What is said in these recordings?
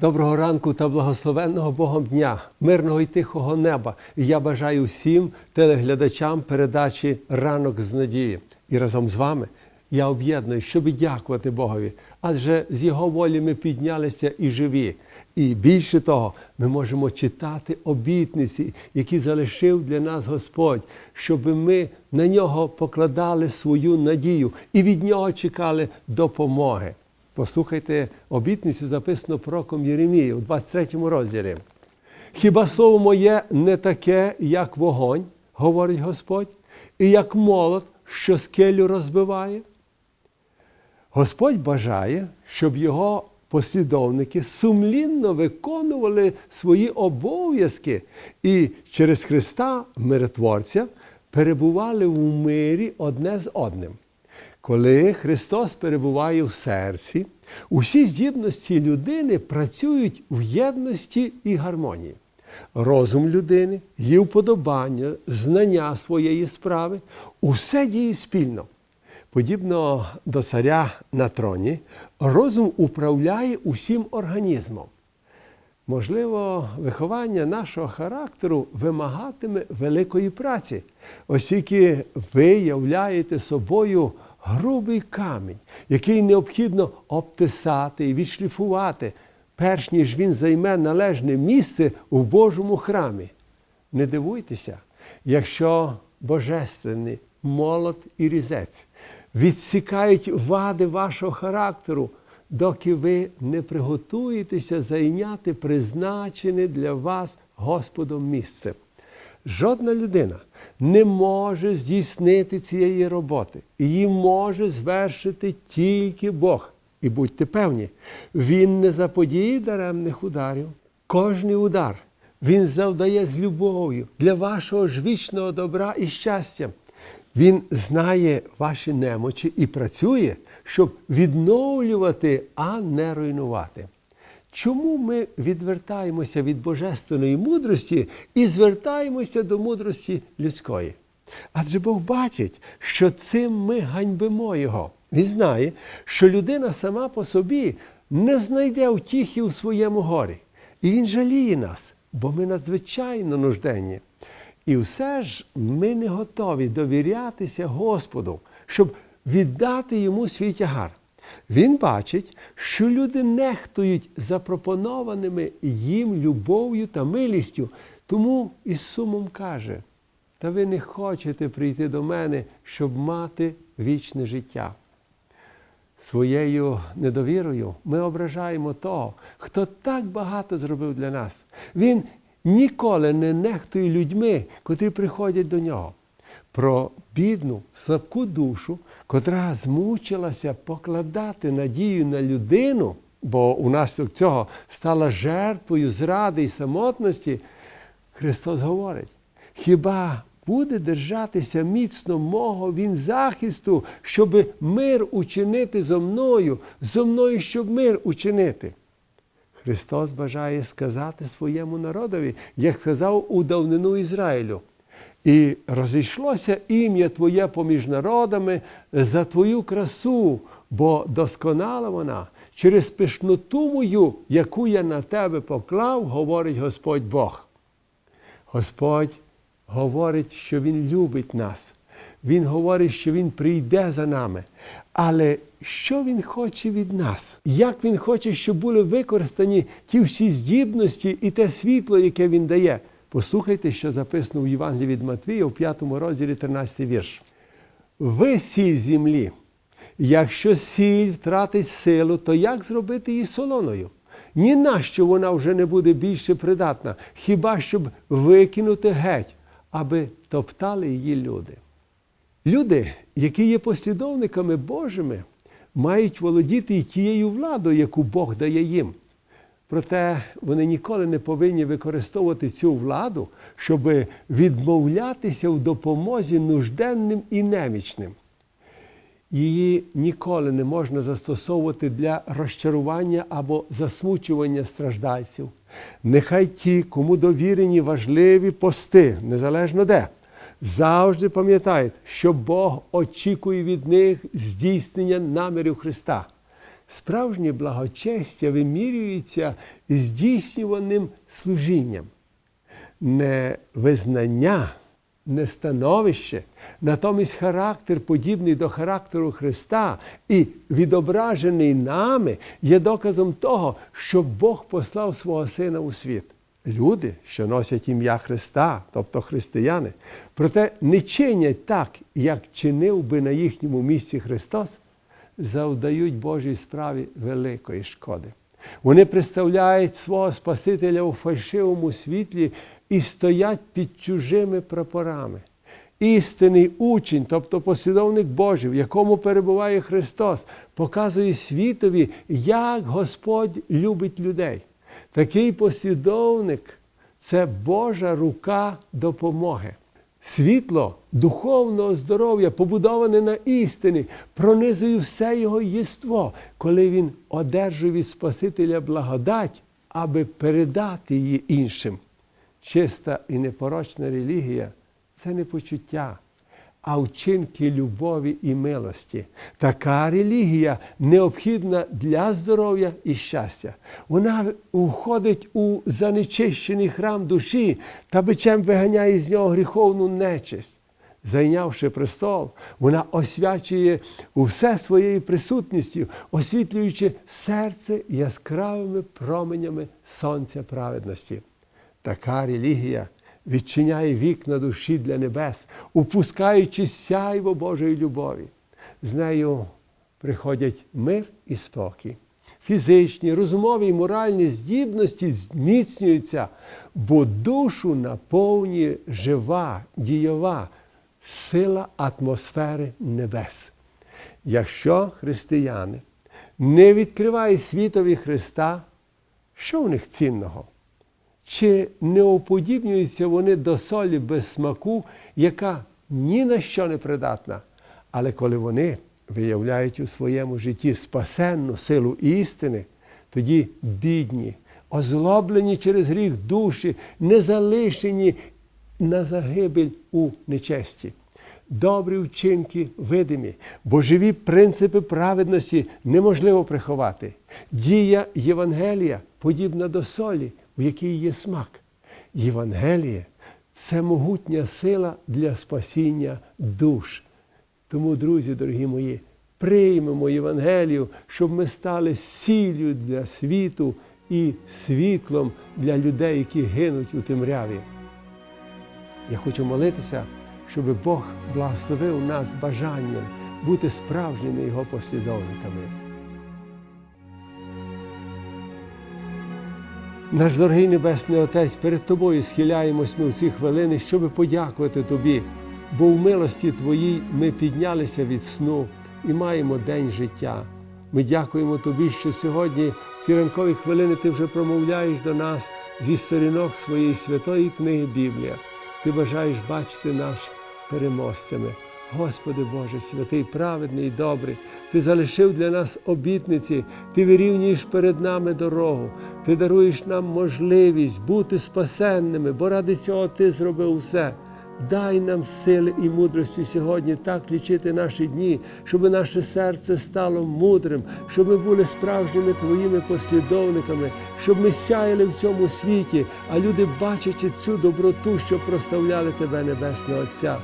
Доброго ранку та благословенного Богом дня, мирного і тихого неба. І я бажаю всім телеглядачам передачі Ранок з надії. І разом з вами я об'єдную, щоб дякувати Богові, адже з Його волі ми піднялися і живі. І більше того, ми можемо читати обітниці, які залишив для нас Господь, щоб ми на нього покладали свою надію і від нього чекали допомоги. Послухайте обітницю, записану пророком Єремії у 23 розділі. Хіба слово моє не таке, як вогонь, говорить Господь, і як молот, що скелю розбиває? Господь бажає, щоб його послідовники сумлінно виконували свої обов'язки і через Христа, миротворця, перебували в мирі одне з одним. Коли Христос перебуває в серці, усі здібності людини працюють в єдності і гармонії. Розум людини, її вподобання, знання своєї справи усе діє спільно. Подібно до царя на троні, розум управляє усім організмом. Можливо, виховання нашого характеру вимагатиме великої праці, оскільки ви являєте собою грубий камінь, який необхідно обтисати і відшліфувати, перш ніж він займе належне місце у Божому храмі. Не дивуйтеся, якщо божественний молот і різець відсікають вади вашого характеру, доки ви не приготуєтеся зайняти призначене для вас Господом місце. Жодна людина не може здійснити цієї роботи. Її може звершити тільки Бог. І будьте певні, Він не заподіє даремних ударів. Кожний удар Він завдає з любов'ю для вашого ж вічного добра і щастя. Він знає ваші немочі і працює, щоб відновлювати, а не руйнувати. Чому ми відвертаємося від божественної мудрості і звертаємося до мудрості людської? Адже Бог бачить, що цим ми ганьбимо Його. Він знає, що людина сама по собі не знайде утіхи у своєму горі. І Він жаліє нас, бо ми надзвичайно нужденні. І все ж ми не готові довірятися Господу, щоб віддати йому свій тягар. Він бачить, що люди нехтують запропонованими їм любов'ю та милістю, тому із сумом каже: Та ви не хочете прийти до мене, щоб мати вічне життя. Своєю недовірою ми ображаємо того, хто так багато зробив для нас. Він ніколи не нехтує людьми, котрі приходять до нього. Про бідну, слабку душу, котра змучилася покладати надію на людину, бо унаслідок цього стала жертвою зради і самотності, Христос говорить: хіба буде держатися міцно мого Він захисту, щоб мир учинити зо мною, зо мною, щоб мир учинити? Христос бажає сказати своєму народові, як сказав у давнину Ізраїлю. І розійшлося ім'я Твоє поміж народами за Твою красу, бо досконала вона через пишноту мою, яку я на тебе поклав, говорить Господь Бог. Господь говорить, що Він любить нас. Він говорить, що Він прийде за нами. Але що Він хоче від нас? Як Він хоче, щоб були використані ті всі здібності і те світло, яке Він дає? Послухайте, що записано в Євангелії від Матвія в 5 розділі 13 вірш. Ви сіль землі. Якщо сіль втратить силу, то як зробити її солоною? Ні на що вона вже не буде більше придатна, хіба щоб викинути геть, аби топтали її люди. Люди, які є послідовниками Божими, мають володіти і тією владою, яку Бог дає їм. Проте вони ніколи не повинні використовувати цю владу, щоб відмовлятися в допомозі нужденним і немічним. Її ніколи не можна застосовувати для розчарування або засмучування страждальців. Нехай ті, кому довірені важливі пости, незалежно де, завжди пам'ятають, що Бог очікує від них здійснення намірів Христа. Справжнє благочестя вимірюється здійснюваним служінням. Не визнання, не становище, натомість характер, подібний до характеру Христа і відображений нами, є доказом того, що Бог послав свого Сина у світ. Люди, що носять ім'я Христа, тобто християни, проте не чинять так, як чинив би на їхньому місці Христос, завдають Божій справі великої шкоди. Вони представляють свого Спасителя у фальшивому світлі і стоять під чужими прапорами. Істинний учень, тобто послідовник Божий, в якому перебуває Христос, показує світові, як Господь любить людей. Такий послідовник це Божа рука допомоги. Світло духовного здоров'я, побудоване на істині, пронизує все його єство, коли він одержує від Спасителя благодать, аби передати її іншим. Чиста і непорочна релігія це не почуття, а вчинки любові і милості. Така релігія необхідна для здоров'я і щастя. Вона входить у занечищений храм душі та бичем виганяє з нього гріховну нечисть. Зайнявши престол, вона освячує усе своєю присутністю, освітлюючи серце яскравими променями сонця праведності. Така релігія відчиняє вікна душі для небес, упускаючи сяйво Божої любові. З нею приходять мир і спокій. Фізичні, розумові і моральні здібності зміцнюються, бо душу наповнює жива, дієва сила атмосфери небес. Якщо християни не відкривають світові Христа, що в них цінного? Чи не уподібнюються вони до солі без смаку, яка ні на що не придатна? Але коли вони виявляють у своєму житті спасенну силу істини, тоді бідні, озлоблені через гріх душі, не залишені на загибель у нечесті. Добрі вчинки видимі, бо живі принципи праведності неможливо приховати. Дія Євангелія подібна до солі, у якій є смак. Євангеліє це могутня сила для спасіння душ. Тому, друзі, дорогі мої, приймемо Євангелію, щоб ми стали сіллю для світу і світлом для людей, які гинуть у темряві. Я хочу молитися, щоб Бог благословив нас бажанням бути справжніми Його послідовниками. Наш дорогий Небесний Отець, перед Тобою схиляємось ми в ці хвилини, щоб подякувати Тобі, бо в милості Твоїй ми піднялися від сну і маємо день життя. Ми дякуємо Тобі, що сьогодні ці ранкові хвилини Ти вже промовляєш до нас зі сторінок своєї святої книги Біблія. Ти бажаєш бачити нас переможцями. Господи Боже, святий, праведний і добрий, Ти залишив для нас обітниці, Ти вирівнюєш перед нами дорогу, Ти даруєш нам можливість бути спасенними, бо ради цього Ти зробив усе. Дай нам сили і мудрості сьогодні так лічити наші дні, щоб наше серце стало мудрим, щоб ми були справжніми Твоїми послідовниками, щоб ми сяяли в цьому світі, а люди, бачачи цю доброту, щоб прославляли Тебе, Небесного Отця.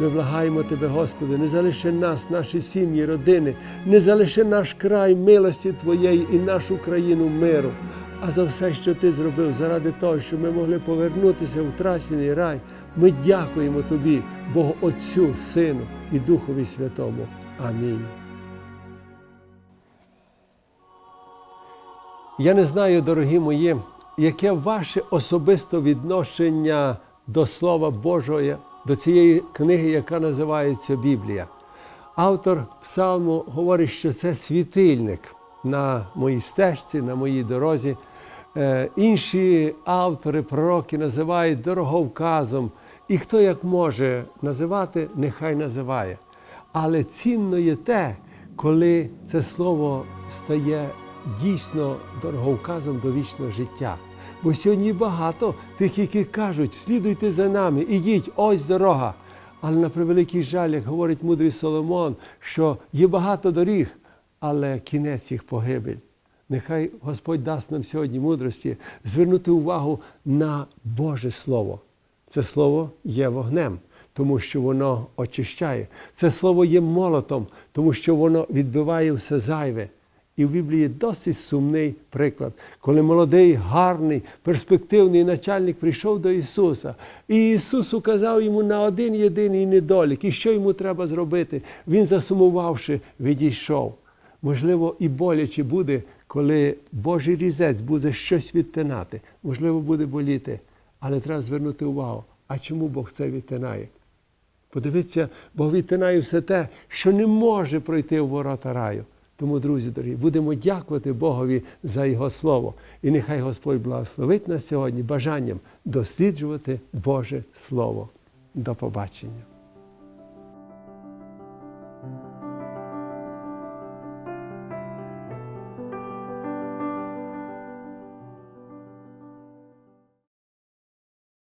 Ми благаємо Тебе, Господи, не залиши нас, наші сім'ї, родини, не залиши наш край милості Твоєї і нашу країну миру. А за все, що Ти зробив, заради того, щоб ми могли повернутися в втрачений рай, ми дякуємо Тобі, Богу Отцю, Сину і Духові Святому. Амінь. Я не знаю, дорогі мої, яке ваше особисте відношення до Слова Божого, до цієї книги, яка називається Біблія. Автор псалму говорить, що це світильник на моїй стежці, на моїй дорозі. Е, Інші автори, пророки називають дороговказом. І хто як може називати, нехай називає. Але цінно є те, коли це слово стає дійсно дороговказом до вічного життя. Бо сьогодні багато тих, які кажуть, слідуйте за нами, ідіть, ось дорога. Але на превеликий жаль, як говорить мудрий Соломон, що є багато доріг, але кінець їх погибель. Нехай Господь дасть нам сьогодні мудрості звернути увагу на Боже Слово. Це слово є вогнем, тому що воно очищає. Це слово є молотом, тому що воно відбиває все зайве. І в Біблії є досить сумний приклад, коли молодий, гарний, перспективний начальник прийшов до Ісуса, і Ісус указав йому на один єдиний недолік, і що йому треба зробити. Він, засумувавши, відійшов. Можливо, і боляче буде, коли Божий різець буде щось відтинати. Можливо, буде боліти, але треба звернути увагу, а чому Бог це відтинає? Подивіться, Бог відтинає все те, що не може пройти в ворота раю. Тому, друзі дорогі, будемо дякувати Богові за Його слово. І нехай Господь благословить нас сьогодні бажанням досліджувати Боже Слово. До побачення.